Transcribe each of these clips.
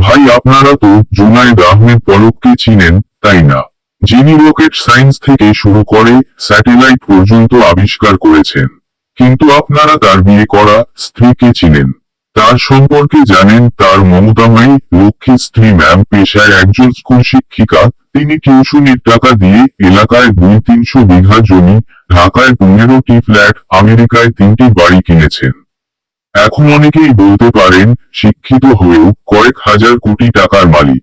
ভাই, আপনারা তো জুনাইদ আহমেদ পলককে চিনেন, তাই না? যিনি রকেট সায়েন্স থেকে শুরু করে স্যাটেলাইট পর্যন্ত আবিষ্কার করেছেন। কিন্তু আপনারা তার বিয়ে করা স্ত্রীকে চিনেন। তার সম্পর্কে জানেন তার মমতাময়ী লক্ষ্মী স্ত্রী ম্যাম, পেশায় একজন স্কুল শিক্ষিকা। তিনি টিউশনির টাকা দিয়ে এলাকায় দুই তিনশো বিঘা জমি, ঢাকায় পনেরোটি ফ্ল্যাট, আমেরিকায় তিনটি বাড়ি কিনেছেন। এখন অনেকেই বলতে পারেন, শিক্ষিত হয়েও কয়েক হাজার কোটি টাকার মালিক।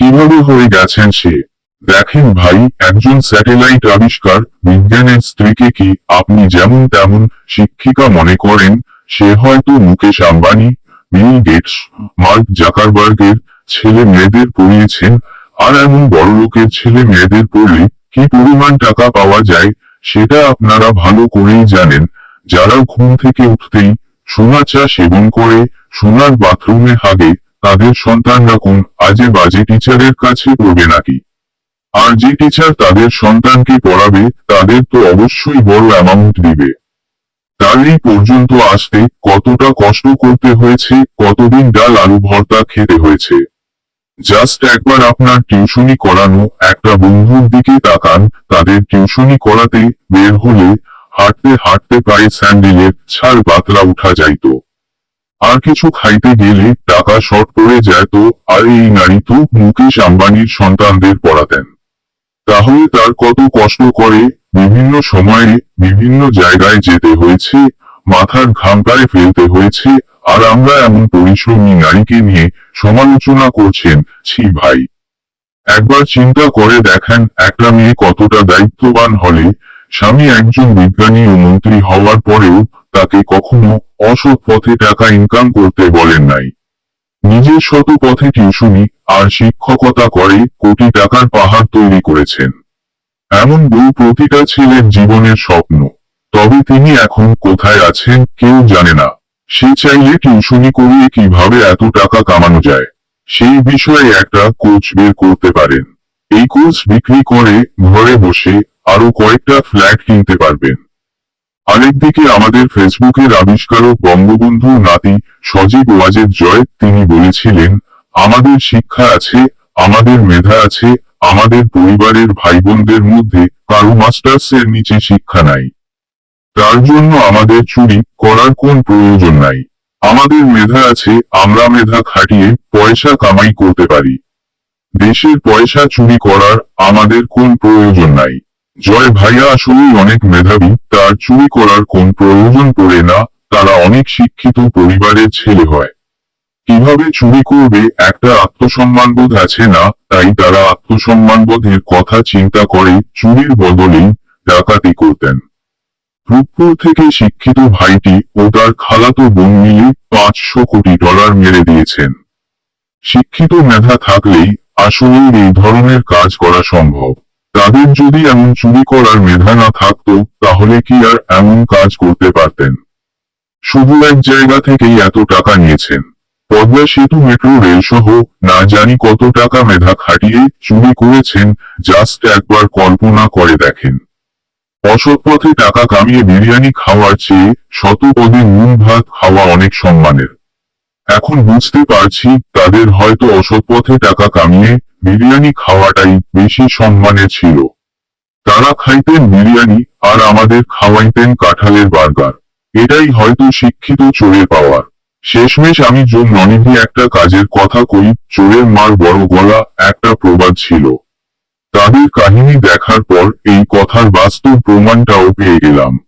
কীভাবে হয়ে গেছেন সে? দেখেন ভাই, একজন স্যাটেলাইট আবিষ্কার, বিজ্ঞানের স্ত্রীকে কি আপনি যেমন তেমন শিক্ষিকা মনে করেন, সে হয়তো Mukesh Ambani, Bill Gates, Mark জাকারবার্গের ছেলে মেয়েদের পড়িয়েছেন, আর এমন বড় লোকের ছেলে মেয়েদের পড়লে কি পরিমাণ টাকা পাওয়া যায়, সেটা আপনারা ভালো করেই জানেন। যারা ঘুম থেকে উঠতেই সোনা চা সেবন করে সোনার বাথরুমে হাগে তাদের সন্তানরা কোন আজে বাজে টিচারের কাছে পড়বে নাকি? আর যে টিচার তাদের সন্তানকে পড়াবে, তাদের তো অবশ্যই বড় অ্যামাউন্ট দিবে। তার এই পর্যন্ত আসতে কতটা কষ্ট করতে হয়েছে, কতদিন ডাল আলু ভর্তা খেতে হয়েছে। জাস্ট একবার আপনার টিউশনি করানো একটা বন্ধুর দিকে তাকান, তাদের টিউশনি করাতে বের হলে হাঁটতে হাঁটতে পায়ে স্যান্ডেলের ছাল পাতলা উঠা যাইতো। আর কিছু খাইতে গেলে টাকা শর্ট পড়ে যেত আর এই নারী তো মুকেশ আম্বানির সন্তানদের পড়াতেন। তাহলে তার কত কষ্ট করে বিভিন্ন সময়ে বিভিন্ন জায়গায় যেতে হয়েছে, মাথার ঘাম পায়ে ফেলতে হয়েছে, আর আমরা এমন পরিশ্রমী নারীকে নিয়ে সমালোচনা করছেন, ছি ভাই। একবার চিন্তা করে দেখেন একটা মেয়ে কতটা দায়িত্ববান হলে স্বামী একজন বিজ্ঞানী ও মন্ত্রী হওয়ার পরেও তাকে কখনো অসৎ পথে টাকা ইনকাম করতে বলেন নাই। নিজের শত পথে টিউশনি আর শিক্ষকতা করে কোটি টাকার পাহাড় তৈরি করেছেন। এমন বউ প্রতিটা ছেলের জীবনের স্বপ্ন। তবে তিনি এখন কোথায় আছেন কেউ জানে না। সে চাইলে টিউশনি করিয়ে কীভাবে এত টাকা কামানো যায়, সেই বিষয়ে একটা কোচ বের করতে পারেন। এই কোচ বিক্রি করে ঘরে বসে আরও কয়েকটা ফ্ল্যাট কিনতে পারবেন। আরেকদিকে আমাদের ফেসবুকের আবিষ্কারক বঙ্গবন্ধু নাতি সজীব ওয়াজেদ জয়, তিনি বলেছিলেন, আমাদের শিক্ষা আছে, আমাদের মেধা আছে, আমাদের পরিবারের ভাই বোনদের মধ্যে কারও মাস্টার্স এর নিচে শিক্ষা নাই। তার জন্য আমাদের চুরি করার কোন প্রয়োজন নাই। আমাদের মেধা আছে, আমরা মেধা খাটিয়ে পয়সা কামাই করতে পারি। দেশের পয়সা চুরি করার আমাদের কোন প্রয়োজন নাই। জয় ভাইয়া আসলেই অনেক মেধাবী, তার চুরি করার কোন প্রয়োজন পড়ে না, তারা অনেক শিক্ষিত পরিবারের ছেলে হয়। কীভাবে চুরি করবে একটা আত্মসম্মানবোধ আছে না, তাই তারা আত্মসম্মানবোধের কথা চিন্তা করে চুরির বদলেই ডাকাতি করতেন। রূপপুর থেকে শিক্ষিত ভাইটি ও তার খালাতো বোন মিলে পাঁচশো কোটি ডলার মেরে দিয়েছেন। শিক্ষিত মেধা থাকলেই আসলেই এই ধরনের কাজ করা সম্ভব। তাদের যদি এমন চুরি করার মেধা না থাকতো, তাহলে কি আর এমন কাজ করতে পারতেন? শুধু এক জায়গা থেকেই এত টাকা নিয়েছেন। পদ্মা সেতু, মেট্রো রেল সহ না জানি কত টাকা মেধা খাটিয়ে চুরি করেছেন জাস্ট একবার কল্পনা করে দেখেন। অসৎ পথে টাকা কামিয়ে বিরিয়ানি খাওয়ার চেয়ে শত পদে নুন ভাত খাওয়া অনেক সম্মানের। এখন বুঝতে পারছি তাদের হয়তো অসৎ পথে টাকা কামিয়ে বিরিয়ানি খাওয়াটাই বেশি সম্মানের ছিল। তারা খাইতেন বিরিয়ানি আর আমাদের খাওয়াইতেন কাঁঠালের বার্গার। এটাই হয়তো শিক্ষিত চোরের পাওয়ার। শেষমেশ আমি যোগ ননিধি একটা কাজের কথা কই, চোরের মার বড় গলা একটা প্রবাদ ছিল। তাদের কাহিনী দেখার পর এই কথার বাস্তব প্রমাণটাও পেয়ে গেলাম।